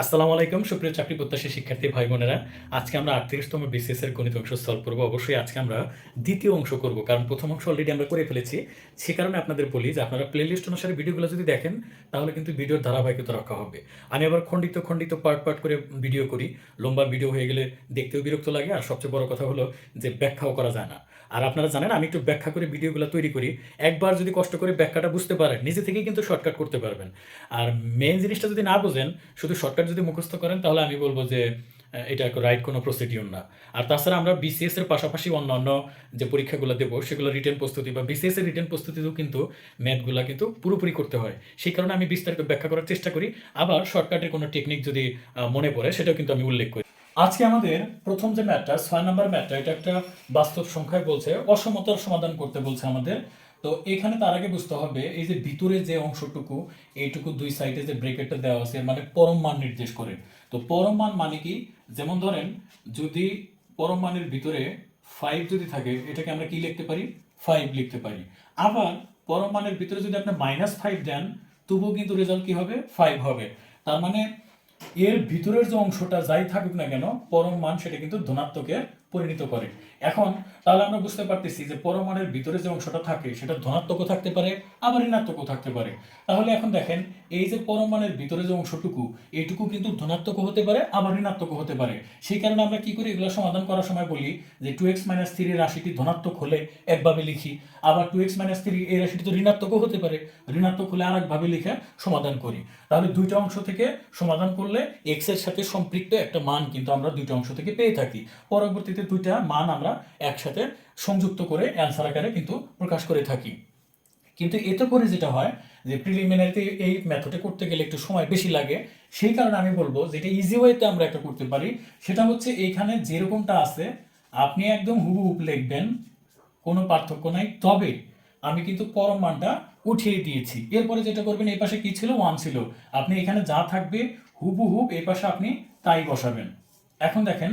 আসসালামু আলাইকুম, সুপ্রিয় চাকরি প্রত্যাশী শিক্ষার্থী ভাই বোনেরা আজকে আমরা আটত্রিশতম বিসিএস এর গণিত অংশ সলভ করব। অবশ্যই আজকে আমরা দ্বিতীয় অংশ করব, কারণ প্রথম অংশ অলরেডি আমরা করে ফেলেছি। সে কারণে আপনাদের বলি যে আপনারা প্লেলিস্ট অনুসারে ভিডিওগুলো যদি দেখেন, তাহলে কিন্তু ভিডিওর ধারাবাহিকতা রক্ষা হবে। আমি আবার খণ্ডিত খণ্ডিত পার্ট পার্ট করে ভিডিও করি। লম্বা ভিডিও হয়ে গেলে দেখতেও বিরক্ত লাগে। আর সবচেয়ে বড় কথা হলো যে ব্যাখ্যাও করা যায় না। আর আপনারা জানেন, আমি একটু ব্যাখ্যা করে ভিডিওগুলো তৈরি করি। একবার যদি কষ্ট করে ব্যাখ্যাটা বুঝতে পারেন, নিজে থেকেই কিন্তু শর্টকাট করতে পারবেন। আর মেন জিনিসটা যদি না বোঝেন, শুধু শর্টকাট যদি মুখস্থ করেন, তাহলে আমি বলব যে এটা রাইট কোনো প্রসিডিউর না। আর তাছাড়া আমরা বিসিএস এর পাশাপাশি অন্যান্য যে পরীক্ষাগুলো দেবো, সেগুলো রিটেন প্রস্তুতি বা বিসিএস এর রিটেন প্রস্তুতিতেও কিন্তু ম্যাথগুলো কিন্তু পুরোপুরি করতে হয়। সেই কারণে আমি বিস্তারিত ব্যাখ্যা করার চেষ্টা করি। আবার শর্টকাটের কোনো টেকনিক যদি মনে পড়ে, সেটাও কিন্তু আমি উল্লেখ করি। আজকে আমাদের প্রথম যে ম্যাথটা ছয় নম্বর ম্যাথটা এটা একটা বাস্তব সংখ্যায় বলছে, অসমতার সমাধান করতে বলছে আমাদের। তো এখানে তার আগে বুঝতে হবে, এই যে ভিতরে যে অংশটুকু, এইটুকু দুই সাইডে যে ব্রেকেটটা দেওয়া আছে মানে পরম মান নির্দেশ করে। তো পরম মান মানে কি? যেমন ধরেন, যদি পরম মানের ভিতরে ফাইভ যদি থাকে, এটাকে আমরা কি লিখতে পারি? ফাইভ লিখতে পারি। আবার পরম মানের ভিতরে যদি আপনি মাইনাস ফাইভ দেন, তবুও কিন্তু রেজাল্ট কি হবে? ফাইভ হবে। তার মানে এর ভিতরের যে অংশটা যাই থাকুক না কেন পরম মান সেটা কিন্তু ধনাত্মকে পরিণত করে। এখন তাহলে আমরা বুঝতে পারতেছি যে পরমাণের ভিতরে যে অংশটা থাকে, সেটা ধনাত্মকও থাকতে পারে, আবার ঋণাত্মকও থাকতে পারে। তাহলে এখন দেখেন, এই যে পরমাণের ভিতরে যে অংশটুকু এইটুকু কিন্তু ধনাত্মকও হতে পারে, আবার ঋণাত্মকও হতে পারে। সেই কারণে আমরা কি করি, এগুলো সমাধান করার সময় বলি যে টু এক্স মাইনাস থ্রি রাশিটি ধনাত্মক হলে একভাবে লিখি, আবার টু এক্স মাইনাস থ্রি এই রাশিটি তো ঋণাত্মকও হতে পারে, ঋণাত্মক হলে আর একভাবে লিখে সমাধান করি। তাহলে দুইটা অংশ থেকে সমাধান করলে এক্সের সাথে সম্পৃক্ত একটা মান কিন্তু আমরা দুইটা অংশ থেকে পেয়ে থাকি। পরবর্তীতে দুইটা মান আমরা একসাথে সংযুক্ত করে অ্যান্সার আকারে কিন্তু প্রকাশ করে থাকি। কিন্তু এতে করে যেটা হয় যে প্রিলিমিনারিতে এই মেথডে করতে গেলে একটু সময় বেশি লাগে, সেই কারণে আমি বলব যেটা ইজি ওয়েতে আমরা একটা করতে পারি। সেটা হচ্ছে এইখানে যেরকমটা আছে, আপনি একদম হুবহুব লিখবেন, কোনো পার্থক্য নাই। তবে আমি কিন্তু পরম মানটা উঠিয়ে দিয়েছি। এরপরে যেটা করবেন, এই পাশে কি ছিল? ওয়ান ছিল। আপনি এখানে যা থাকবে হুবহুব এই পাশে আপনি তাই বসাবেন। এখন দেখেন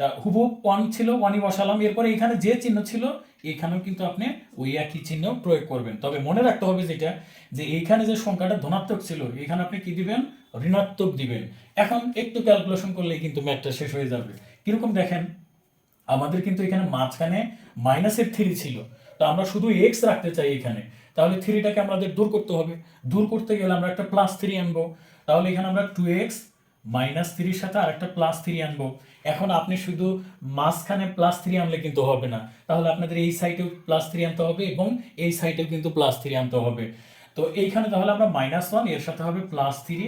তা হুবহুব ওয়ান ছিল, ওয়ানই বসালাম। এরপরে এখানে যে চিহ্ন ছিল, এখানেও কিন্তু আপনি ওই একই চিহ্ন প্রয়োগ করবেন। তবে মনে রাখতে হবে যেটা, যে এইখানে যে সংখ্যাটা ধনাত্মক ছিল, এখানে আপনি কি দিবেন? ঋণাত্মক দিবেন। এখন একটু ক্যালকুলেশন করলেই কিন্তু ম্যাথটা শেষ হয়ে যাবে। কীরকম দেখেন, আমাদের কিন্তু এখানে মাঝখানে মাইনাসের থ্রি ছিল। তো আমরা শুধু এক্স রাখতে চাই এখানে। তাহলে থ্রিটাকে আমাদের দূর করতে হবে। দূর করতে গেলে আমরা একটা প্লাস থ্রি আনব। তাহলে এখানে আমরা টু এক্স মাইনাস থ্রির সাথে আর একটা প্লাস থ্রি আনব। এখন আপনি শুধু মাঝখানে প্লাস থ্রি আনলে কিন্তু হবে না। তাহলে আপনাদের এই সাইডেও প্লাস থ্রি আনতে হবে এবং এই সাইডেও কিন্তু প্লাস থ্রি আনতে হবে। তো এইখানে তাহলে আমরা মাইনাস ওয়ানের সাথে হবে প্লাস থ্রি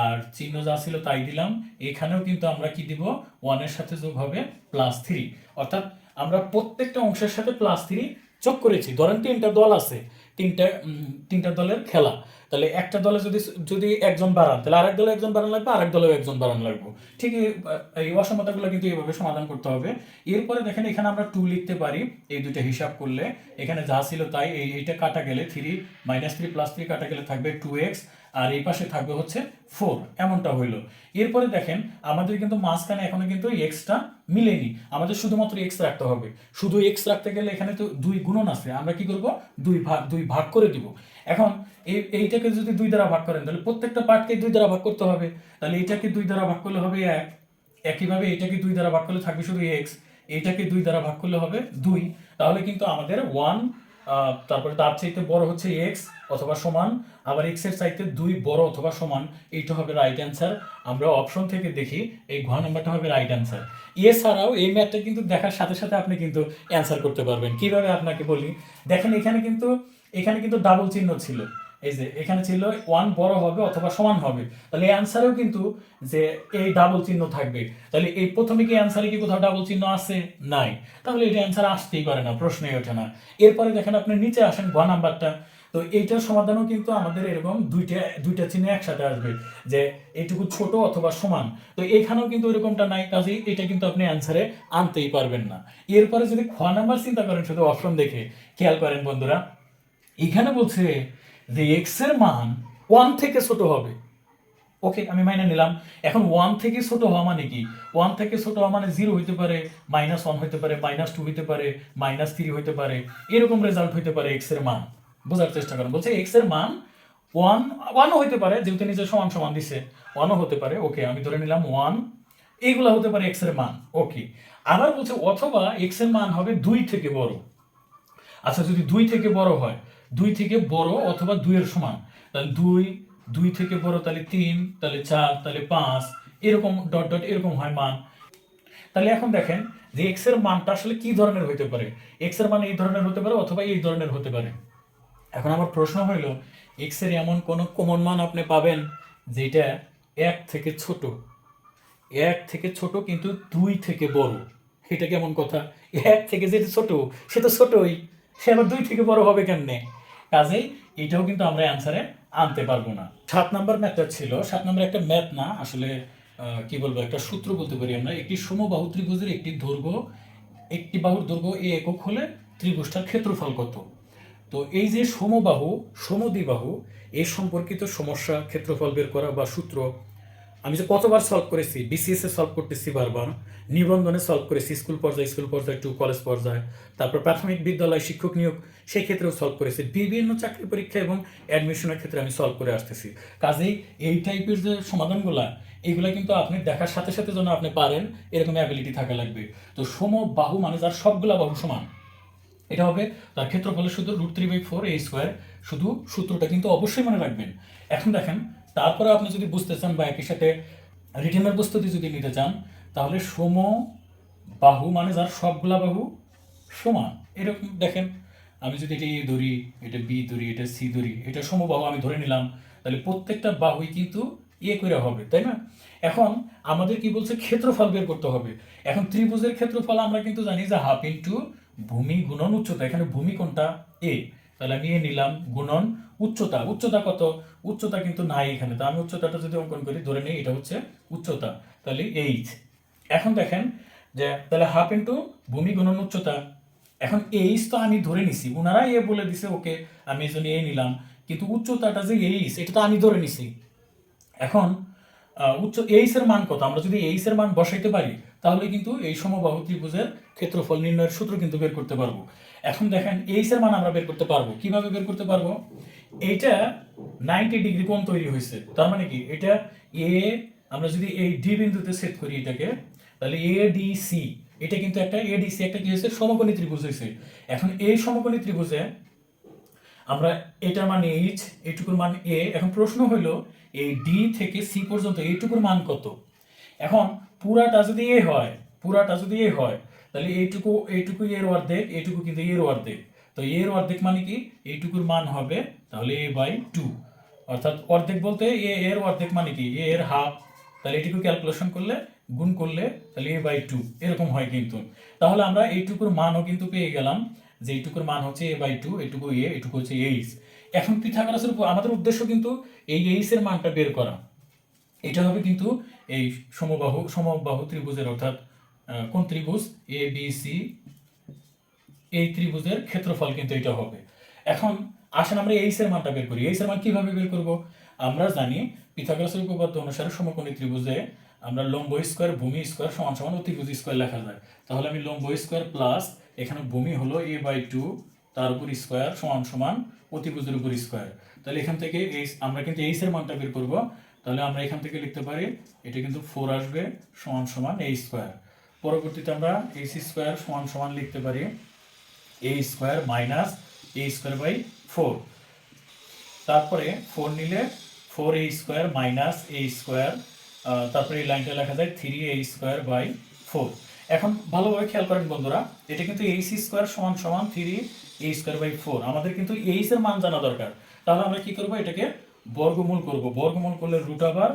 আর চিহ্ন যা ছিল তাই দিলাম। এখানেও কিন্তু আমরা কি দিব? ওয়ানের সাথে যোগ হবে প্লাস থ্রি অর্থাৎ আমরা প্রত্যেকটা অংশের সাথে প্লাস থ্রি যোগ করেছি। ধরেন তিনটা দল আছে। তিনটা তিনটা দলের খেলা। তাহলে একটা দলে যদি যদি একজন বাড়ান, তাহলে আরেক দলে একজন বাড়ান লাগবে, আরেক দলেও একজন বাড়ান লাগবে। ঠিক এই- অসমতাগুলো কিন্তু এইভাবে সমাধান করতে হবে। এরপরে দেখেন, এখানে আমরা টু লিখতে পারি, এই দুইটা হিসাব করলে। এখানে যা ছিল তাই, এই, এইটা কাটা গেলে three minus three plus three কাটা গেলে থাকবে টু এক্স আর এই পাশে থাকবে হচ্ছে ফোর এমনটা হইল। এরপরে দেখেন, আমাদের কিন্তু মাঝখানে এখনও কিন্তু এক্সটা মিলেনি। আমাদের শুধুমাত্র এক্স রাখতে হবে। শুধু এক্স রাখতে গেলে এখানে তো দুই গুণন আছে। আমরা কি করব? দুই ভাগ দুই ভাগ করে দিব। এখন এই, এইটাকে যদি দুই দ্বারা ভাগ করেন, তাহলে প্রত্যেকটা পার্টকে দুই দ্বারা ভাগ করতে হবে। তাহলে এইটাকে দুই দ্বারা ভাগ করলে হবে এক। একইভাবে এটাকে দুই দ্বারা ভাগ করলে থাকবে শুধু এক্স এইটাকে দুই দ্বারা ভাগ করলে হবে দুই। তাহলে কিন্তু আমাদের ওয়ান তারপরে তার চাইতে বড় হচ্ছে এক্স অথবা সমান, আবার এক্সের চাইতে দুই বড় অথবা সমান, এইটা হবে রাইট অ্যান্সার আমরা অপশন থেকে দেখি, এই ঘ নাম্বারটা হবে রাইট অ্যান্সার এছাড়াও এই ম্যাথটা কিন্তু দেখার সাথে সাথে আপনি কিন্তু অ্যান্সার করতে পারবেন। কীভাবে আপনাকে বলি? দেখেন এখানে কিন্তু এখানে কিন্তু ডাবল চিহ্ন ছিল। এই যে এখানে ছিল ওয়ান বড় হবে অথবা সমান হবে। তাহলে অ্যান্সারেও কিন্তু যে এই ডাবল চিহ্ন থাকবে। তাহলে এই প্রথমে কি অ্যান্সারে কি কোথাও ডাবল চিহ্ন আছে? নাই। তাহলে এটা অ্যান্সার আসতেই পারে না, প্রশ্নই ওঠে না। এরপরে দেখেন আপনি নিচে আসেন ঘ নাম্বারটা। তো এইটার সমাধানও কিন্তু আমাদের এরকম দুইটা দুইটা চিহ্ন একসাথে আসবে যে এইটুকু ছোট অথবা সমান। তো এখানেও কিন্তু এরকমটা নাই, কাজেই এটা কিন্তু আপনি অ্যান্সারে আনতেই পারবেন না। এরপরে যদি খ নাম্বার চিন্তা করেন শুধু অপশন দেখে, খেয়াল করেন বন্ধুরা। এখানে বলছে যে এক্সের মান ওয়ান থেকে ছোট হবে। ওকে আমি মাইনে নিলাম। এখন ওয়ান থেকে ছোট হওয়া মানে কি? ওয়ান থেকে ছোট হওয়া মানে জিরো হইতে পারে মাইনাস ওয়ান হইতে পারে মাইনাস টু হইতে পারে মাইনাস থ্রি হইতে পারে, এরকম রেজাল্ট হইতে পারে এক্সের মান। বোঝার চেষ্টা করেন। বলছে এক্সের মান ওয়ান ওয়ানও হতে পারে, যেহেতু নিজে সমান সমান দিছে। ওয়ানও হতে পারে ওকে আমি ধরে নিলাম ওয়ান এইগুলো হতে পারে এক্সের মান। ওকে আবার বলছে অথবা এক্সের মান হবে দুই থেকে বড়। আচ্ছা যদি দুই থেকে বড় হয় দুই থেকে বড় অথবা দুইয়ের সমান। তাহলে দুই দুই থেকে বড়, তাহলে তিন, তাহলে চার, তাহলে পাঁচ, এরকম ডট ডট, এরকম হয় মান। তাহলে এখন দেখেন যে এক্সের মানটা আসলে কি ধরনের হতে পারে? এক্সের মান এই ধরনের হতে পারে অথবা এই ধরনের হতে পারে। এখন আমার প্রশ্ন হইল এক্সের এমন কোন কমন মান আপনি পাবেন যেটা এক থেকে ছোট? এক থেকে ছোট কিন্তু দুই থেকে বড়। এটা কেমন কথা? এক থেকে যেটা ছোট, সে তো ছোটই। সে আবার দুই থেকে বড় হবে কেমনে? কাজেই এটাও কিন্তু আমরা অ্যান্সারে আনতে পারব না। সাত নাম্বার ম্যাথটা ছিল, সাত নাম্বার একটা ম্যাথ না, আসলে কি বলব, একটা সূত্র বলতে পারি আমরা। একটি সমবাহু ত্রিভুজের একটি দৈর্ঘ্য, একটি বাহুর দৈর্ঘ্য এ একক হলে ত্রিভুজটার ক্ষেত্রফল কত? তো এই যে সমবাহু, সমদ্বিবাহু এই সম্পর্কিত সমস্যা, ক্ষেত্রফল বের করা বা সূত্র আমি যে কতবার সলভ করেছি বিসিএস এ সলভ করতেছি বারবার, নিবন্ধনে সলভ করেছি স্কুল পর্যায়ে স্কুল পর্যায়ে টু কলেজ পর্যায়ে, তারপর প্রাথমিক বিদ্যালয় শিক্ষক নিয়োগ সেই ক্ষেত্রেও সলভ করেছি। বিভিন্ন চাকরি পরীক্ষা এবং অ্যাডমিশনের ক্ষেত্রে আমি সলভ করে আসতেছি। কাজেই এই টাইপের যে সমাধানগুলা এইগুলা কিন্তু আপনি দেখার সাথে সাথে যেন আপনি পারেন এরকম অ্যাবিলিটি থাকা লাগবে। তো সম, বাহু মানে যার সবগুলা বাহু সমান, এটা হবে তার ক্ষেত্রফলের শুধু রুট থ্রি বাই ফোর এই স্কোয়ার শুধু সূত্রটা কিন্তু অবশ্যই মনে রাখবেন। এখন দেখেন তারপরে আপনি যদি বুঝতে চান বা একই সাথে রিটেনের প্রস্তুতি যদি নিতে চান, তাহলে সম বাহু মানে যার সবগুলা বাহু সমান। এরকম দেখেন, আমি যদি এটা এ ধরি, এটা বি ধরি, এটা সি ধরি, এটা সমবাহু আমি ধরে নিলাম, তাহলে প্রত্যেকটা বাহুই কিন্তু এ করে হবে, তাই না? এখন আমাদের কি বলছে? ক্ষেত্রফল বের করতে হবে। এখন ত্রিভুজের ক্ষেত্রফল আমরা কিন্তু জানি যে হাফ ইন্টু ভূমি গুণন উচ্চতা, এখানে ভূমি কোনটা? এ। তাহলে আমি এ নিলাম গুণন উচ্চতা। উচ্চতা কত? উচ্চতা কিন্তু নাই এখানে। তো আমি উচ্চতাটা যদি অঙ্কন করি, ধরে নিই এটা হচ্ছে উচ্চতা। তাহলে এইচ এখন দেখেন যে, তাহলে হাফ ইন্টু ভূমি গুণন উচ্চতা। এখন এইচ তো আমি ধরে নিছি। ওনারা এ বলে দিছে, ওকে আমি এই জন্য এ নিলাম। কিন্তু উচ্চতাটা যে এইচ এটা তো আমি ধরে নিছি। এখন উচ্চ এইচ এর মান কত? আমরা যদি এইচ এর মান বসাইতে পারি তাহলে কিন্তু এই সমবাহু ত্রিভুজের ক্ষেত্রফল নির্ণয়ের সূত্র কিন্তু বের করতে পারব। এখন দেখেন এইচ এর মান আমরা বের করতে পারব। কীভাবে বের করতে পারব? এইটা নাইনটি ডিগ্রি কোণ তৈরি হয়েছে। তার মানে কি? এটা এ আমরা যদি এই ডি বিন্দুতে সেট করি এটাকে, তাহলে এ ডি সি এটা কিন্তু একটা এ ডি সি একটা কি হয়েছে? সমকোণী ত্রিভুজ হয়েছে। এখন এই সমকোণী ত্রিভুজে আমরা এটার মান এইচ এইটুকুর মান এ এখন প্রশ্ন হলো, এই ডি থেকে সি পর্যন্ত এইটুকুর মান কত? এখন পুরাটা যদি এ হয়, পুরাটা যদি এ হয়, তাহলে এইটুকু এইটুকু এর অর্ধেক, এইটুকু কিন্তু এর অর্ধেক। তো এর অর্ধেক মানে কি? এইটুকুর মান হবে তাহলে এ বাই টু। অর্থাৎ অর্ধেক বলতে এ, এর অর্ধেক মানে কি? এ এর হাফ। তাহলে এইটুকু ক্যালকুলেশন করলে, গুণ করলে তাহলে এ বাই টু। এরকম হয় কিন্তু। তাহলে আমরা এইটুকুর মানও কিন্তু পেয়ে গেলাম যে এইটুকুর মান হচ্ছে এ বাই টু, এইটুকু এ, এইটুকু হচ্ছে এইচ। এখন পিথাগোরাসের আমাদের উদ্দেশ্য কিন্তু এই এইচ এর মানটা বের করা। এটা হবে কিন্তু এই সমবাহু সমবাহু ত্রিভুজের অর্থাৎ কোন ত্রিভুজ? এ বি সি এই ত্রিভুজের ক্ষেত্রফল কিন্তু এটা হবে। এখন আসেন আমরা এইচ এর মানটা বের করি। এইচ এর মান কীভাবে বের করব? আমরা জানি পিথাগোরাসের উপপাদ্য অনুসারে সমকোণী ত্রিভুজে আমরা লম্ব স্কোয়ার, ভূমি স্কোয়ার সমান সমান অতিভুজ স্কোয়ার লেখা যায়। তাহলে আমি লম্ব স্কোয়ার প্লাস এখানে ভূমি হলো এ বাই টু তার উপর স্কোয়ার সমান সমান অতিভুজের উপর স্কোয়ার। তাহলে এখান থেকে এই আমরা কিন্তু এইচ এর মানটা বের করব। তাহলে আমরা এখান থেকে লিখতে পারি, এটা কিন্তু ফোর আসবে সমান সমান এই স্কোয়ার পরবর্তীতে আমরা এইচ স্কোয়ার সমান সমান লিখতে পারি A square minus A square by four তারপরে ফোর নিলে four A square minus A square তারপরে এই লাইনটা লেখা যায় three A square by four এখন ভালোভাবে খেয়াল করেন বন্ধুরা, এটা কিন্তু এইচ স্কোয়ার সমান সমান three A square by four আমাদের কিন্তু এইচ এর মান জানা দরকার। তাহলে আমরা কি করব এটাকে বর্গমূল করব। বর্গমূল করলে রুট আবার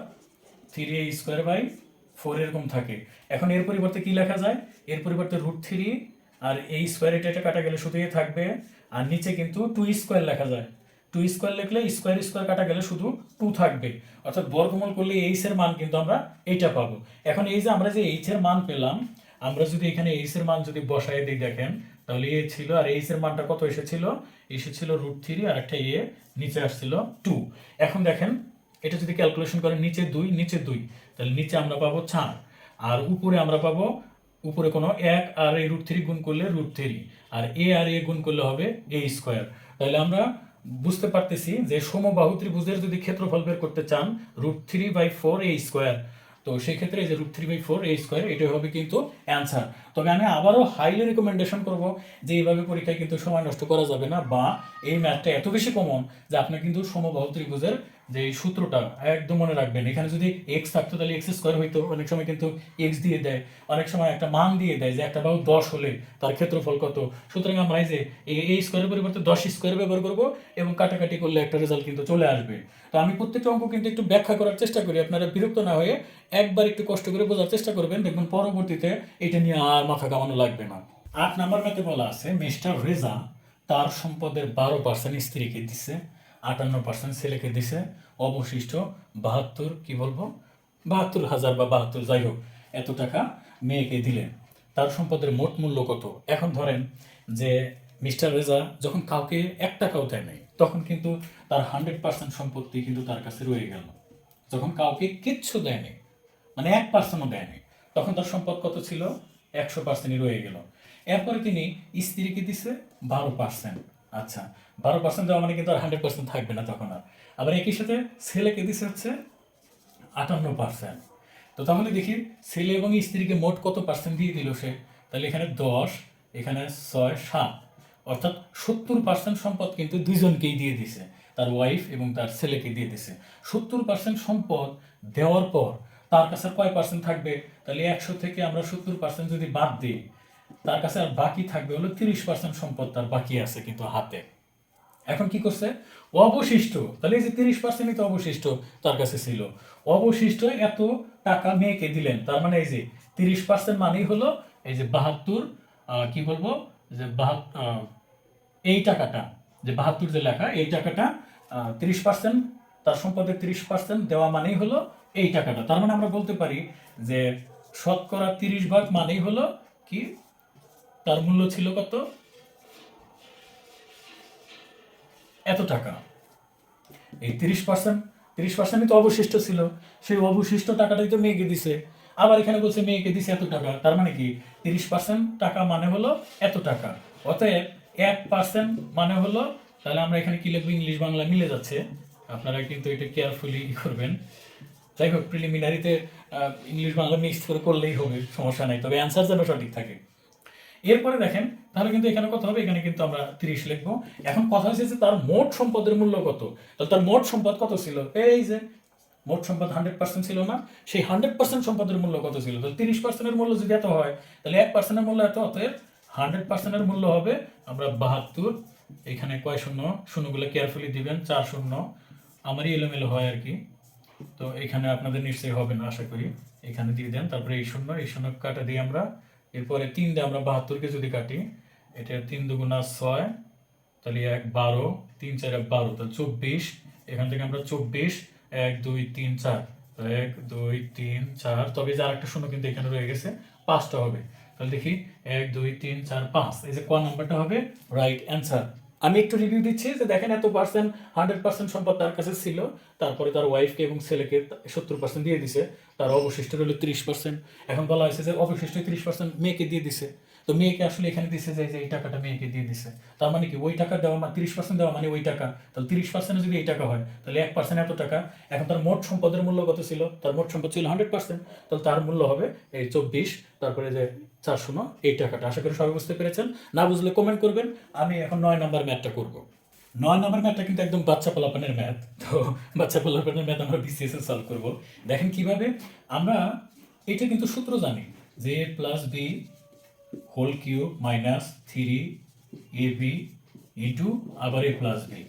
three A square by four এরকম থাকে। এখন এর পরিবর্তে কি লেখা যায়? এর পরিবর্তে রুট থ্রি আর এই স্কোয়ার এটা কাটা গেলে শুধু এ থাকবে। আর নিচে কিন্তু টু স্কোয়ার লেখা যায়। টু স্কোয়ার লিখলে স্কোয়ার স্কোয়ার কাটা গেলে শুধু টু থাকবে। অর্থাৎ বর্গমূল করলে এইচ এর মান কিন্তু আমরা এইটা পাবো। এখন এই যে আমরা যে এইচ এর মান পেলাম, আমরা যদি এখানে এইচ এর মান যদি বসাই দিই দেখেন তাহলে এ ছিল, আর এইচ এর মানটা কত এসেছিল? এসেছিল রুট থ্রি আর একটা এ নিচে আসছিল টু এখন দেখেন, এটা যদি ক্যালকুলেশন করেন, নিচে দুই নিচে দুই, তাহলে নিচে আমরা পাবো চার। আর উপরে আমরা পাবো, উপরে কোনো এক আর এই রুট থ্রি গুণ করলে রুট থ্রি আর এ আর এ গুণ করলে হবে এ স্কোয়ার তাহলে আমরা বুঝতে পারতেছি যে সমবাহু ত্রিভুজের যদি ক্ষেত্রফল বের করতে চান root three by four A square তো সেই ক্ষেত্রে যে রুট থ্রি বাই ফোর এই স্কোয়ার এটাই হবে কিন্তু অ্যান্সার তবে আমি আবারও হাইলি রেকমেন্ডেশন করব যে এইভাবে পরীক্ষায় কিন্তু সময় নষ্ট করা যাবে না বা এই ম্যাথটা এত বেশি কমন যে আপনার কিন্তু সমবাহু ত্রিভুজের যে এই সূত্রটা একদম মনে রাখবেন। এখানে যদি এক্স থাকতো, তাহলে এক্স স্কোয়ার হইতো। অনেক সময় কিন্তু এক্স দিয়ে দেয়। অনেক সময় একটা মান দিয়ে দেয় যে একটা বাহু দশ হলে তার ক্ষেত্রফল কত। সুতরাং আমরা এই যে এই- স্কোয়ারের পরিবর্তে দশ স্কোয়ার ব্যবহার করব এবং কাটাকাটি করলে একটা রেজাল্ট কিন্তু চলে আসবে। তো আমি প্রত্যেকটা অঙ্ক কিন্তু একটু ব্যাখ্যা করার চেষ্টা করি। আপনারা বিরক্ত না হয়ে একবার একটু কষ্ট করে বোঝার চেষ্টা করবেন। দেখবেন পরবর্তীতে এটা নিয়ে আর মাথা কামানো লাগবে না। আট নাম্বার ম্যাথে বলা আছে। মিস্টার রেজা তার সম্পদের বারো পার্সেন্ট স্ত্রীকে দিছে। আটান্ন পার্সেন্ট ছেলেকে দিছে। অবশিষ্ট বাহাত্তর, কি বলব? বাহাত্তর হাজার বা বাহাত্তর, যাই হোক, এত টাকা মেয়েকে দিলেন তার সম্পদের মোট মূল্য কত? এখন ধরেন যে মিস্টার রেজা যখন কাউকে এক টাকাও দেয় নাই, তখন কিন্তু তার হান্ড্রেড পার্সেন্ট সম্পত্তি কিন্তু তার কাছে রয়ে গেল। যখন কাউকে কিচ্ছু দেয়নি মানে এক পার্সেন্টও দেয়নি তখন তার সম্পদ কত ছিল? একশো পার্সেন্টই রয়ে গেল। এরপরে তিনি স্ত্রীকে দিছে বারো পার্সেন্ট আচ্ছা বারো পার্সেন্ট দেওয়া মানে কিন্তু আর হান্ড্রেড পার্সেন্ট থাকবে না তখন আর। আবার একই সাথে ছেলেকে দিছে হচ্ছে আটান্ন পার্সেন্ট তো তাহলে দেখি, ছেলে এবং স্ত্রীকে মোট কত পার্সেন্ট দিয়ে দিল সে? তাহলে এখানে দশ, এখানে ছয়, সাত। অর্থাৎ সত্তর পার্সেন্ট সম্পদ কিন্তু দুইজনকেই দিয়ে দিছে। তার ওয়াইফ এবং তার ছেলেকে দিয়ে দিছে। সত্তর পার্সেন্ট সম্পদ দেওয়ার পর তার কাছে কয় পার্সেন্ট থাকবে? তাহলে একশো থেকে আমরা সত্তর পার্সেন্ট যদি বাদ দিই তার কাছে আর বাকি থাকবে হলো তিরিশ পার্সেন্ট সম্পদ তার বাকি আছে কিন্তু হাতে। এখন কি করছে? অবশিষ্ট, তাহলে এই যে তিরিশ পার্সেন্টই তো অবশিষ্ট তার কাছে ছিল। অবশিষ্ট এত টাকা মেয়েকে দিলেন, তার মানে এই যে তিরিশ পার্সেন্ট মানেই হলো এই যে বাহাত্তর কি বলব? যে এই টাকাটা, যে বাহাত্তর যে লেখা, এই টাকাটা তিরিশ পার্সেন্ট তার সম্পদের তিরিশ পার্সেন্ট দেওয়া মানেই হলো এই টাকাটা। তার মানে আমরা বলতে পারি যে শতকরা তিরিশ ভাগ মানেই হলো কি? তার মূল্য ছিল কত? এত টাকা। এই তিরিশ পার্সেন্ট, তিরিশ পার্সেন্টই তো অবশিষ্ট ছিল। সেই অবশিষ্ট টাকাটাই তো মেয়েকে দিছে। আবার এখানে বলছে, মেয়েকে দিছে এত টাকা। তার মানে কি? তিরিশ পার্সেন্ট টাকা মানে হলো এত টাকা। অতএব এক পার্সেন্ট মানে হলো, তাহলে আমরা এখানে কি লিখব? ইংলিশ বাংলা মিলে যাচ্ছে। আপনারা কিন্তু এটা কেয়ারফুলি করবেন। যাই হোক প্রিলিমিনারিতে ইংলিশ বাংলা মিক্স করে করলেই হবে, সমস্যা নাই। তবে অ্যান্সার যেন সঠিক থাকে। এরপরে দেখেন, তাহলে কিন্তু এখানে কত হবে? এখানে কিন্তু আমরা তিরিশ লিখব। এখন কথা হচ্ছে যে তার মোট সম্পদের মূল্য কত? তাহলে তার মোট সম্পদ কত ছিল? এই যে, মোট সম্পদ হান্ড্রেড পার্সেন্ট ছিল না, সেই হান্ড্রেড পার্সেন্ট সম্পদের মূল্য কত ছিল? তাহলে তিরিশ পার্সেন্টের মূল্য যদি এত হয়, তাহলে এক পার্সেন্টের মূল্য এত, অতএব হান্ড্রেড পার্সেন্টের মূল্য হবে আমরা বাহাত্তর, এখানে কয় শূন্য, শূন্যগুলো কেয়ারফুলি দিবেন, চার শূন্য। আমারই এলোমেলো হয় আর কি। তো এখানে আপনাদের নিশ্চয়ই হবে না, আশা করি। এখানে দিয়ে দেন, তারপরে এই শূন্য এই শূন্য কাটা দিয়ে আমরা এরপরে তিন দিয়ে আমরা বাহাত্তরকে যদি কাটি, এটা তিন দুগুণা ছয়, তাহলে এক বারো, তিন চার এক বারো, তাহলে চব্বিশ। এখান থেকে আমরা চব্বিশ, এক, দুই, তিন, চার। এক, দুই, তিন, চার, তবে যে আরেকটা শূন্য কিন্তু এখানে রয়ে গেছে, পাঁচটা হবে। তাহলে দেখি, এক, দুই, তিন, চার, পাঁচ। এই যে ক নাম্বারটা হবে রাইট অ্যান্সার আমি একটু রিভিউ দিচ্ছি যে দেখেন এত পার্সেন্ট হান্ড্রেড পার্সেন্ট সম্পদ তার কাছে ছিল, তারপরে তার ওয়াইফকে এবং ছেলেকে সত্তর পার্সেন্ট দিয়ে দিছে, তার অবশিষ্ট রইল তিরিশ পার্সেন্ট এখন বলা হয়েছে যে অবশিষ্ট তিরিশ পার্সেন্ট মেয়েকে দিয়ে দিছে। তো মেয়েকে আসলে এখানে দিছে যে এই টাকাটা মেয়েকে দিয়ে দিছে। তার মানে কি? ওই টাকা দেওয়া মানে তিরিশ পার্সেন্ট দেওয়া মানে ওই টাকা। তাহলে তিরিশ পার্সেন্ট যদি এই টাকা হয়, তাহলে এক পার্সেন্ট এত টাকা। এখন তার মোট সম্পদের মূল্য কত ছিল? তার মোট সম্পদ ছিল হান্ড্রেড পার্সেন্ট তাহলে তার মূল্য হবে এই চব্বিশ, তারপরে যে চার শূন্য এই টাকাটা। আশা করি সবাই বুঝতে পেরেছেন। না বুঝলে কমেন্ট করবেন। আমি এখন নয় নাম্বার ম্যাথটা করব। নয় নাম্বার ম্যাথটা কিন্তু একদম বাচ্চা পোলাপানের ম্যাথ তো বাচ্চা পোলাপানের ম্যাথ আমরা বিসিএস এ সলভ করব। দেখেন কীভাবে? আমরা এটা কিন্তু সূত্র জানি যে plus B whole cube minus three A B into আবার এ প্লাস বি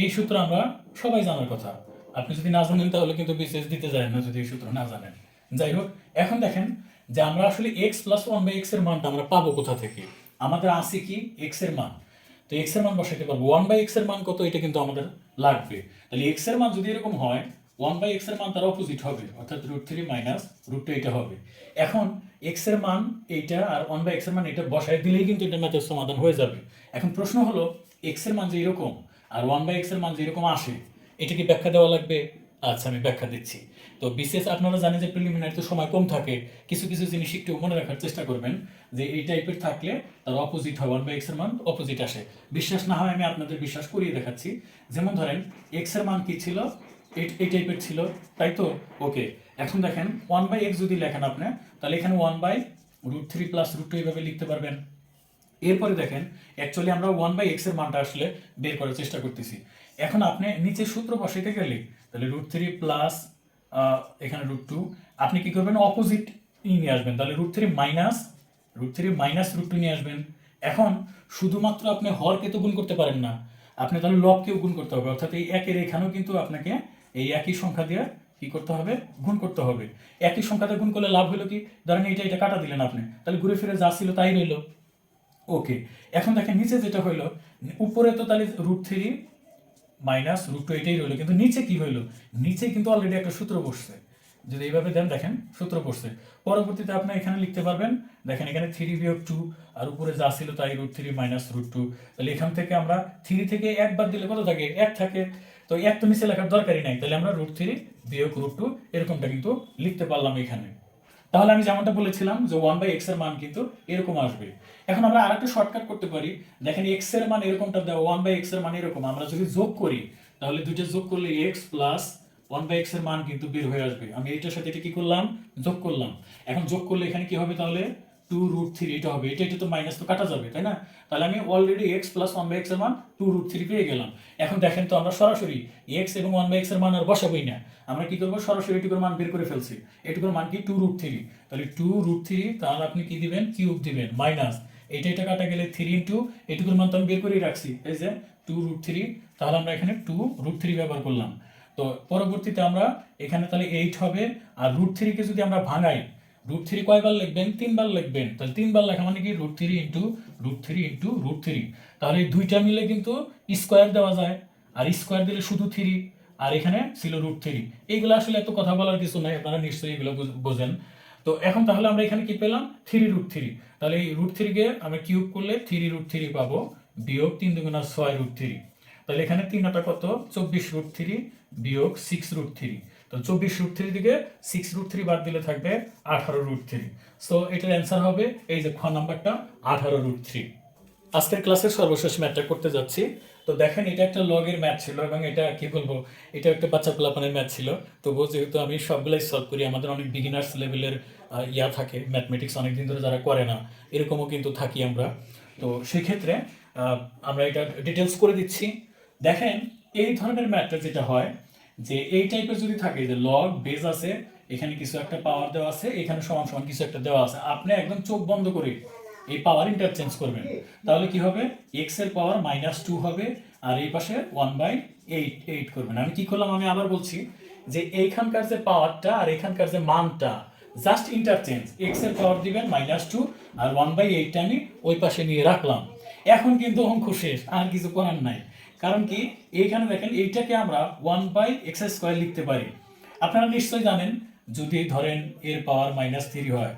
এই সূত্র আমরা সবাই জানার কথা। আপনি যদি না জানেন, তাহলে কিন্তু বিশেষ দিতে যায় না যদি এই সূত্র না জানেন। যাই হোক, এখন দেখেন যে আমরা আসলে এক্স প্লাস ওয়ান বাই এক্সের মানটা আমরা পাবো কোথা থেকে? আমাদের আছে কি এক্সের মান? তো এক্সের মান বসাইতে পারব। ওয়ান বাই এক্সের মান কত? এটা কিন্তু আমাদের লাগবে। তাহলে এক্সের মান যদি এরকম হয় ওয়ান বাই এক্সের মান তার অপোজিট হবে। অর্থাৎ root three minus root two এটা হবে। এখন এক্সের মান এইটা আর ওয়ান বাই এক্সের মান এটা বসাই দিলেই কিন্তু এটা ম্যাথের সমাধান হয়ে যাবে। এখন প্রশ্ন হলো এক্সের মান যে এরকম আর ওয়ান বাই এক্সের মান যে এরকম আসে, এটা কি ব্যাখ্যা দেওয়া লাগবে? আচ্ছা আমি ব্যাখ্যা দিচ্ছি। তো বিশেষ আপনারা জানেন যে প্রিলিমিনারি তো সময় কম থাকে, কিছু কিছু জিনিস একটু মনে রাখার চেষ্টা করবেন যে এই টাইপের থাকলে তার অপোজিট হয় ওয়ান বাই এক্সের মান অপোজিট আসে। বিশ্বাস না হয় আমি আপনাদের বিশ্বাস করিয়ে দেখাচ্ছি। যেমন ধরেন এক্সের মান কি ছিল? এই- এই টাইপের ছিল। তাই তো? ওকে এখন দেখেন ওয়ান বাই এক্স যদি লেখেন আপনি তাহলে এখানে one by root three plus root two এইভাবে লিখতে পারবেন। এরপরে দেখেন অ্যাকচুয়ালি আমরা ওয়ান বাই এক্সের মানটা আসলে বের করার চেষ্টা করতেছি। এখন আপনি নিচে সূত্র বসাইতে গেলে, তাহলে রুট থ্রি প্লাস এখানে রুট টু আপনি কি করবেন? অপোজিট নিয়ে আসবেন। তাহলে root three minus root three minus root two নিয়ে আসবেন। এখন শুধুমাত্র আপনি হরকে তো গুণ করতে পারেন না, আপনি তাহলে লবকেও গুণ করতে হবে। অর্থাৎ এই একের এখানেও কিন্তু আপনাকে এই একই সংখ্যা দিয়ে কি করতে হবে? গুণ করতে হবে। একই সংখ্যাতে গুণ করলে লাভ হলো কি? ধরেন এইটা এটা কাটা দিলেন আপনি। তাহলে ঘুরে ফিরে যা ছিল তাই রইল। ওকে, এখন দেখেন নিচে যেটা হইল, উপরে তো তাহলে root three minus root two এটাই রইল। কিন্তু নিচে কি হইল? নিচে কিন্তু অলরেডি একটা সূত্র বসছে। যদি এইভাবে দেন, দেখেন সূত্র বসছে। পরবর্তীতে আপনি এখানে লিখতে পারবেন, দেখেন এখানে থ্রি বিয়োগ টু আর উপরে যা ছিল তাই root three minus root two তাহলে এখান থেকে আমরা থ্রি থেকে এক বাদ দিলে কত থাকে? এক থাকে। তো এক তো নিচে লেখার দরকারই নাই। তাহলে আমরা রুট থ্রি বিয়োগ রুট টু এরকমটা কিন্তু লিখতে পারলাম এখানে। তাহলে আমি যেমনটা বলেছিলাম যে ওয়ান বাই এক্সের মান কিন্তু এরকম আসবে। এখন আমরা আর আরেকটা শর্টকাট করতে পারি। দেখেন এক্সের মান এরকমটা দেওয়া ওয়ান বাই এক্সের মান এরকম। আমরা যদি যোগ করি, তাহলে দুইটা যোগ করলে এক্স প্লাস ওয়ান বাই এক্সের মান কিন্তু বের হয়ে আসবে। আমি এইটার সাথে এটা কি করলাম? যোগ করলাম। এখন যোগ করলে এখানে কি হবে তাহলে? টু রুট থ্রি এটা হবে। এটা এটা তো মাইনাস তো কাটা যাবে, তাই না? তাহলে আমি already X plus one by এক্সের মান টু রুট থ্রি পেয়ে গেলাম। এখন দেখেন তো আমরা সরাসরি এক্স এবং ওয়ান বাই এক্সের মান আর বসাবোই না। আমরা কি করব? সরাসরি এটুকুর মান বের করে ফেলছি। এটুকুর মান কি টু রুট থ্রি তাহলে টু রুট থ্রি তাহলে আপনি কি দিবেন? কিউব দিবেন মাইনাস এটা এটা কাটা গেলে থ্রি ইন্টু এটুকুর মান তো আমি বের করেই রাখছি। এই যে টু রুট থ্রি তাহলে আমরা এখানে টু রুট থ্রি ব্যবহার করলাম। তো পরবর্তীতে আমরা এখানে তাহলে এইট হবে, আর রুট থ্রিকে যদি আমরা ভাঙাই রুট থ্রি কয়বার লিখবেন? তিনবার লিখবেন। তাহলে তিনবার লেখা মানে কি? Root three into root three into root three তাহলে এই দুইটা মিলে কিন্তু স্কোয়ার দেওয়া যায়। আর স্কোয়ার দিলে শুধু থ্রি আর এখানে ছিল রুট থ্রি এইগুলো আসলে এত কথা বলার কিছু নাই, আপনারা নিশ্চয়ই এগুলো বোঝেন। তো এখন তাহলে আমরা এখানে কি পেলাম? থ্রি রুট থ্রি তাহলে এই রুট থ্রিকে আমরা কিউব করলে থ্রি রুট থ্রি পাবো। বিয়োগ তিন দুগুণা ছয় রুট থ্রি তাহলে এখানে তিনটা কত? চব্বিশ রুট থ্রি বিয়োগ সিক্স রুট থ্রি তো চব্বিশ রুট থ্রি দিকে সিক্স রুট থ্রি বাদ দিলে থাকবে আঠারো রুট থ্রি সো এটার অ্যান্সার হবে এই যে খ নাম্বারটা, আঠারো রুট থ্রি আজকের ক্লাসের সর্বশেষ ম্যাথটা করতে যাচ্ছি। তো দেখেন, এটা একটা লগের ম্যাথ ছিল এবং এটা, কি বলব এটা একটা বাচ্চা পোলাপানের ম্যাথ ছিল। তবুও যেহেতু আমি সবগুলাই সলভ করি, আমাদের অনেক বিগিনার্স লেভেলের ইয়া থাকে। ম্যাথমেটিক্স অনেক দিন ধরে যারা করে না, এরকমও কিন্তু থাকি আমরা। তো সেক্ষেত্রে আমরা এটা ডিটেলস করে দিচ্ছি। দেখেন, এই ধরনের ম্যাথটা যেটা হয় যে এই টাইপের যদি থাকে, যে লগ বেজ আছে, এখানে কিছু একটা পাওয়ার দেওয়া আছে, এখানে সমান সমান কিছু একটা দেওয়া আছে, আপনি একদম চোখ বন্ধ করে এই পাওয়ার ইন্টারচেঞ্জ করবেন। তাহলে কি হবে? এক্সের পাওয়ার মাইনাস টু হবে, আর এই পাশে ওয়ান বাই এইট এইট করবেন। আমি কি করলাম? আমি আবার বলছি যে এইখানকার যে পাওয়ারটা আর এখানকার যে মানটা জাস্ট ইন্টারচেঞ্জ এক্সের পাওয়ার দিবেন মাইনাস টু আর ওয়ান বাই এইটটা আমি ওই পাশে নিয়ে রাখলাম। এখন কিন্তু অঙ্ক শেষ, আর কিছু করার নাই। কারণ কি? এইখানে দেখেন, এইটাকে আমরা ওয়ান বাই এক্স স্কোয়ার লিখতে পারি। আপনারা নিশ্চয়ই জানেন, যদি ধরেন এর পাওয়ার মাইনাস থ্রি হয়,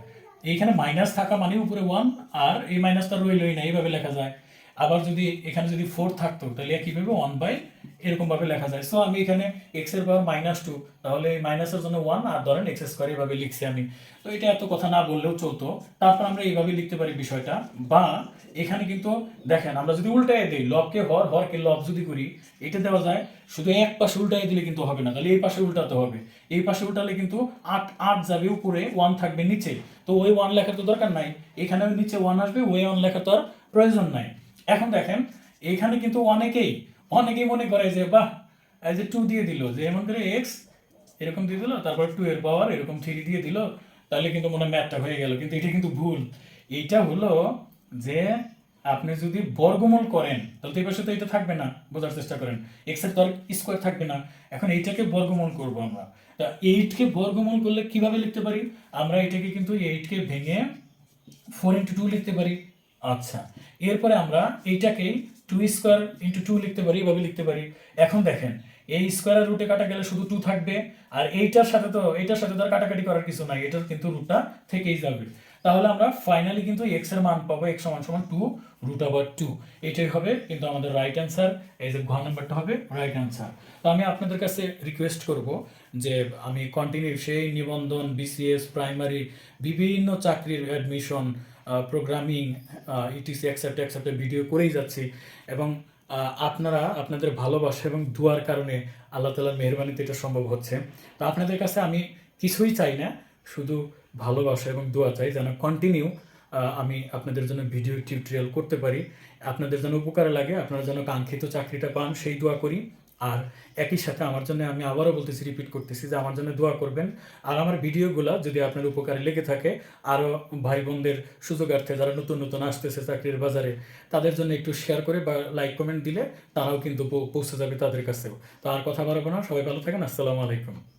এইখানে মাইনাস থাকা মানে উপরে ওয়ান আর এই মাইনাসটা রইলই না, এইভাবে লেখা যায়। আবার যদি এখানে যদি ফোর থাকতো, তাহলে কি কীভাবে ওয়ান বাই এরকম ভাবে লেখা যায়। সো আমি এখানে এক্সের পাওয়ার মাইনাস টু তাহলে মাইনাসের জন্য ওয়ান আর ধরেন এক্স স্কোয়ার এইভাবে লিখছি আমি। তো এটা এত কথা না বললেও চলতো। তারপর আমরা এইভাবে লিখতে পারি বিষয়টা। বা এখানে কিন্তু দেখেন, আমরা যদি উল্টায় দিই লবকে হর, হরকে লব যদি করি, এটা দেওয়া যায়, শুধু এক পাশে উল্টায় দিলে কিন্তু হবে না। তাহলে এই পাশে উল্টাতে হবে। এই পাশে উল্টালে কিন্তু আট আট যাবে উপরে ওয়ান থাকবে নিচে। তো ওই ওয়ান লেখার তো দরকার নাই। এখানে নিচে ওয়ান আসবে, ওই ওয়ান লেখার তো আর প্রয়োজন নাই। এখন দেখেন এখানে কিন্তু অনেকেই অনেকেই মনে করে যে, বাহ, এই যে টু দিয়ে দিল। যে এমন করে এক্স এরকম দিয়ে দিল, তারপর টু এর পাওয়ার এরকম থ্রি দিয়ে দিল, তাহলে কিন্তু মনে হয় ম্যাথটা হয়ে গেল। কিন্তু এটা কিন্তু ভুল। এইটা হলো যে আপনি যদি বর্গমূল করেন, তাহলে তো এই পাশে তো এটা থাকবে না, বোঝার চেষ্টা করেন। এক্সের তো স্কোয়ার থাকবে না। এখন এইটাকে বর্গমূল করব আমরা। তা এইটকে বর্গমূল করলে কীভাবে লিখতে পারি? আমরা এটাকে কিন্তু এইটকে ভেঙে ফোর ইন্টু টু লিখতে পারি। আচ্ছা এরপরে আমরা এইটাকেই টু স্কোয়ার ইন্টু টু লিখতে পারি, এভাবে লিখতে পারি। এখন দেখেন, এই স্কোয়ারের রুটে কাটা গেলে শুধু টু থাকবে, আর এইটার সাথে তো, এইটার সাথে তো আর কাটাকাটি করার কিছু নাই, এটার কিন্তু রুটটা থেকেই যাবে। তাহলে আমরা ফাইনালি কিন্তু এক্সের মান পাবো এক্স সমান সমান টু রুট আবার টু এটাই হবে কিন্তু আমাদের রাইট অ্যান্সার এই যে ঘ নাম্বারটা হবে রাইট অ্যান্সার তো আমি আপনাদের কাছে রিকোয়েস্ট করব যে আমি কন্টিনিউ সেই নিবন্ধন বিসিএস প্রাইমারি বিভিন্ন চাকরির অ্যাডমিশন প্রোগ্রামিং ইটিসি অ্যাকসেপ্ট অ্যাকসেপ্টে ভিডিও করেই যাচ্ছি। এবং আপনারা আপনাদের ভালোবাসা এবং দুয়ার কারণে আল্লাহ তালার মেহরবানিতে এটা সম্ভব হচ্ছে। তো আপনাদের কাছে আমি কিছুই চাই না, শুধু ভালোবাসা এবং দোয়া চাই, যেন কন্টিনিউ আমি আপনাদের জন্য ভিডিও টিউটোরিয়াল করতে পারি। আপনাদের যেন উপকারে লাগে, আপনারা যেন কাঙ্ক্ষিত চাকরিটা পান, সেই দোয়া করি। আর একই সাথে আমার জন্য আমি আবারও বলতেছি রিপিট করতেছি যে আমার জন্য দোয়া করবেন। আর আমার ভিডিওগুলো যদি আপনার উপকারে লেগে থাকে আরও ভাই বোনদের সুযোগার্থে যারা নতুন নতুন আসতেছে চাকরির বাজারে, তাদের জন্য একটু শেয়ার করে বা লাইক কমেন্ট দিলে তারাও কিন্তু পৌঁছে যাবে তাদের কাছেও। তো আর কথা বাড়াবো না, সবাই ভালো থাকেন, আসসালামু আলাইকুম।